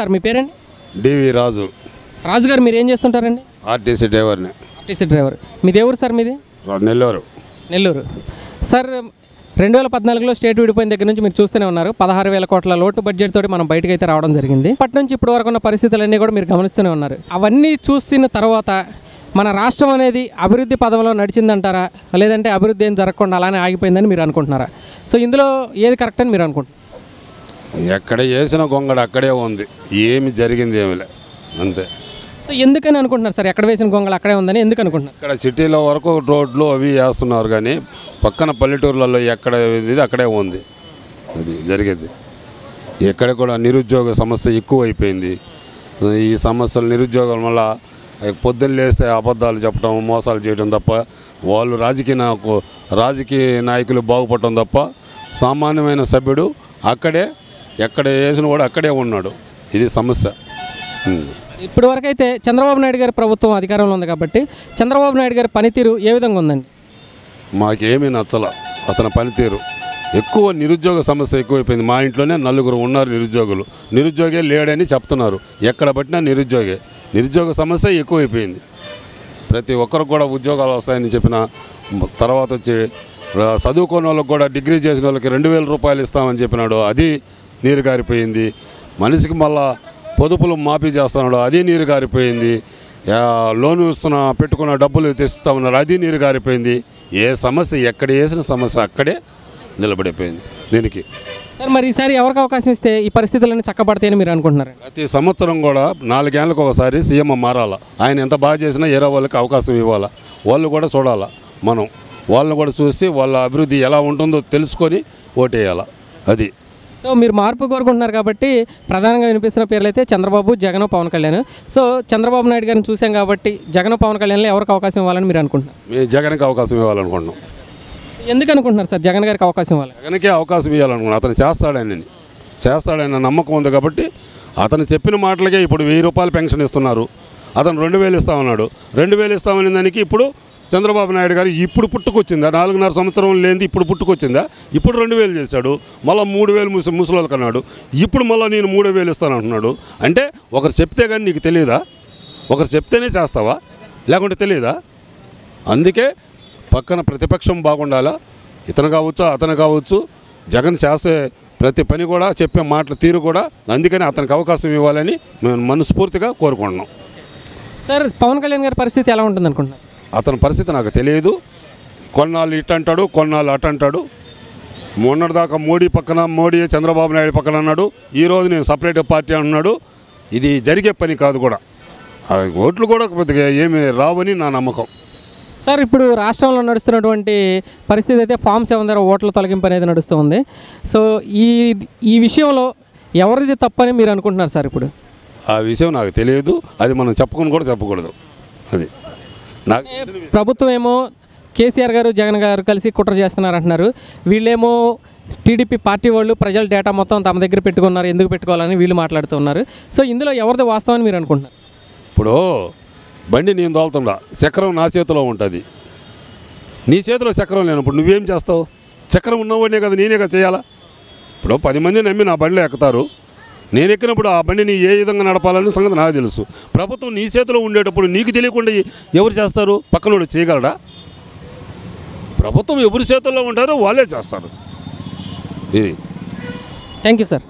Sir మీ పేరండి? డివి రాజు. రాజు గారు మీరు ఏం చేస్తుంటారండి? ఆర్టీసీ డ్రైవర్ని. RTC driver. మీది ఎవరు సార్ మీది? నెల్లూరు. నెల్లూరు. సార్ రెండు వేల పద్నాలుగులో స్టేట్ విడిపోయిన దగ్గర నుంచి మీరు చూస్తూనే ఉన్నారు. పదహారు వేల కోట్ల లోటు బడ్జెట్ తోటి మనం బయటకు అయితే రావడం జరిగింది. అప్పటి నుంచి ఇప్పటి వరకు ఉన్న పరిస్థితులన్నీ కూడా మీరు గమనిస్తూనే ఉన్నారు. అవన్నీ చూసిన తర్వాత మన రాష్ట్రం అనేది అభివృద్ధి పదంలో నడిచిందంటారా? లేదంటే అభివృద్ధి ఏం జరగకుండా అలానే ఆగిపోయిందని మీరు అనుకుంటున్నారా? సో ఇందులో ఏది కరెక్ట్ అని మీరు అనుకుంటున్నారు? ఎక్కడ వేసిన గొంగడ అక్కడే ఉంది. ఏమి జరిగింది ఏమి లే. అంతే. సో ఎందుకని అనుకుంటున్నారు సార్? ఎక్కడ వేసిన గొంగళ అక్కడే ఉందని ఎందుకు అనుకుంటున్నారు? ఇక్కడ సిటీలో వరకు రోడ్లు అవి వేస్తున్నారు కానీ పక్కన పల్లెటూర్లలో ఎక్కడ ఇది అక్కడే ఉంది. అది జరిగేది. ఎక్కడ కూడా నిరుద్యోగ సమస్య ఎక్కువ అయిపోయింది ఈ సమస్యలు నిరుద్యోగం వల్ల పొద్దున్న లేస్తే అబద్ధాలు చెప్పడం మోసాలు చేయడం తప్ప వాళ్ళు రాజకీయ నాకు రాజకీయ నాయకులు బాగుపడటం తప్ప సామాన్యమైన సభ్యుడు అక్కడే ఎక్కడ వేసిన కూడా అక్కడే ఉన్నాడు. ఇది సమస్య. ఇప్పటి వరకు అయితే చంద్రబాబు నాయుడు గారి ప్రభుత్వం అధికారంలో ఉంది కాబట్టి చంద్రబాబు నాయుడు గారి పనితీరు ఏ విధంగా ఉందండి? మాకేమీ నచ్చల అతని పనితీరు. ఎక్కువ నిరుద్యోగ సమస్య ఎక్కువైపోయింది. మా ఇంట్లోనే నలుగురు ఉన్నారు నిరుద్యోగులు. నిరుద్యోగే లేడని చెప్తున్నారు. ఎక్కడ పట్టినా నిరుద్యోగే. నిరుద్యోగ సమస్య ఎక్కువైపోయింది. ప్రతి ఒక్కరికి కూడా ఉద్యోగాలు వస్తాయని చెప్పిన తర్వాత వచ్చి చదువుకున్న వాళ్ళకి కూడా డిగ్రీ చేసిన వాళ్ళకి రెండు వేల రూపాయలు ఇస్తామని చెప్పినాడు. అది నీరు గారిపోయింది. మనిషికి మళ్ళా పొదుపులు మాఫీ చేస్తున్నాడు అది నీరు గారిపోయింది. ఆ, లోను ఇస్తున్న పెట్టుకున్న డబ్బులు తెస్తామన్నారు అది నీరు గారిపోయింది. ఏ సమస్య ఎక్కడ వేసిన సమస్య అక్కడే నిలబడిపోయింది దీనికి. సార్ మరి ఈసారి ఎవరికి అవకాశం ఇస్తే ఈ పరిస్థితులన్నీ చక్కబడతాయని మీరు అనుకుంటున్నారు? ప్రతి సంవత్సరం కూడా నాలుగేళ్ళకు ఒకసారి సీఎం మారాలా. ఆయన ఎంత బాగా చేసినా ఏరో వాళ్ళకి అవకాశం ఇవ్వాలా. వాళ్ళు కూడా చూడాలా మనం. వాళ్ళని కూడా చూసి వాళ్ళ అభివృద్ధి ఎలా ఉంటుందో తెలుసుకొని ఓటేయాల. అది. సో మీరు మార్పు కోరుకుంటున్నారు కాబట్టి ప్రధానంగా వినిపిస్తున్న పేర్లు అయితే చంద్రబాబు జగన్ పవన్ కళ్యాణ్. సో చంద్రబాబు నాయుడు గారిని చూసాం కాబట్టి జగన్ పవన్ కళ్యాణ్లో ఎవరికి అవకాశం ఇవ్వాలని మీరు అనుకుంటున్నారు? జగన్కి అవకాశం ఇవ్వాలనుకుంటున్నాం. ఎందుకు అనుకుంటున్నారు సార్? జగన్ గారికి అవకాశం ఇవ్వాలి. జగన్కే అవకాశం ఇవ్వాలనుకున్నాం అతను చేస్తాడని. చేస్తాడన్న నమ్మకం ఉంది కాబట్టి అతను చెప్పిన మాటలకే ఇప్పుడు వెయ్యి రూపాయలు పెన్షన్ ఇస్తున్నారు. అతను రెండు వేలు ఇస్తామన్నాడు. రెండు వేలు ఇస్తామనే దానికి ఇప్పుడు చంద్రబాబు నాయుడు గారు ఇప్పుడు పుట్టుకొచ్చిందా? నాలుగున్నర సంవత్సరం లేనిది ఇప్పుడు పుట్టుకొచ్చిందా? ఇప్పుడు రెండు వేలు చేశాడు మళ్ళీ మూడు వేలు ముసి ముసలోళ్ళకి అన్నాడు ఇప్పుడు మళ్ళీ నేను మూడు వేలు ఇస్తాను అంటున్నాడు అంటే ఒకరు చెప్తే కానీ నీకు తెలియదా ఒకరు చెప్తేనే చేస్తావా? లేకుంటే తెలియదా అందుకే పక్కన ప్రతిపక్షం బాగుండాలా? ఇతను కావచ్చు అతను కావచ్చు జగన్ చేసే ప్రతి పని కూడా చెప్పే మాటల తీరు కూడా అందుకని అతనికి అవకాశం ఇవ్వాలని మేము మనస్ఫూర్తిగా కోరుకుంటున్నాం. సార్ పవన్ కళ్యాణ్ గారి పరిస్థితి ఎలా ఉంటుంది అనుకుంటున్నారు అతని పరిస్థితి నాకు తెలియదు. కొన్నాళ్ళు ఇటు అంటాడు కొన్నాళ్ళు అటు అంటాడు. మొన్నటిదాకా మోడీ పక్కన మోడీ చంద్రబాబు నాయుడు పక్కన అన్నాడు. ఈరోజు నేను సపరేట్ పార్టీ అంటున్నాడు ఇది జరిగే పని కాదు కూడా. ఓట్లు కూడా కొద్దిగా ఏమి రావని నా నమ్మకం. సార్ ఇప్పుడు రాష్ట్రంలో నడుస్తున్నటువంటి పరిస్థితి అయితే ఫామ్ సెవెన్ దగ్గర ఓట్ల తొలగింపు అనేది నడుస్తుంది సో ఈ ఈ విషయంలో ఎవరిది తప్పని మీరు అనుకుంటున్నారు సార్ ఇప్పుడు? ఆ విషయం నాకు తెలియదు. అది మనం చెప్పుకొని కూడా చెప్పకూడదు. అది. ప్రభుత్వం ఏమో కేసీఆర్ గారు జగన్ గారు కలిసి కుట్ర చేస్తున్నారు అంటున్నారు వీళ్ళేమో టీడీపీ పార్టీ వాళ్ళు ప్రజల డేటా మొత్తం తమ దగ్గర పెట్టుకున్నారు ఎందుకు పెట్టుకోవాలని వీళ్ళు మాట్లాడుతున్నారు సో ఇందులో ఎవరిది వాస్తవం అని మీరు అనుకుంటున్నారు? ఇప్పుడు బండి నేను తోలుతుండా చక్రం నా చేతిలో ఉంటుంది. నీ చేతిలో చక్రం లేనప్పుడు నువ్వేం చేస్తావు? చక్రం ఉన్నవాడినే కదా నేనే కదా చేయాలా? ఇప్పుడు పది మంది నమ్మి నా బండిలో ఎక్కుతారు. నేను ఎక్కినప్పుడు ఆ బండిని ఏ విధంగా నడపాలని సంగతి నాకు తెలుసు. ప్రభుత్వం నీ చేతిలో ఉండేటప్పుడు నీకు తెలియకుండా ఎవరు చేస్తారు? పక్కనోడు చేయగలడా? ప్రభుత్వం ఎవరి చేతుల్లో ఉంటారో వాళ్ళే చేస్తారు. ఇది థ్యాంక్ యూ సార్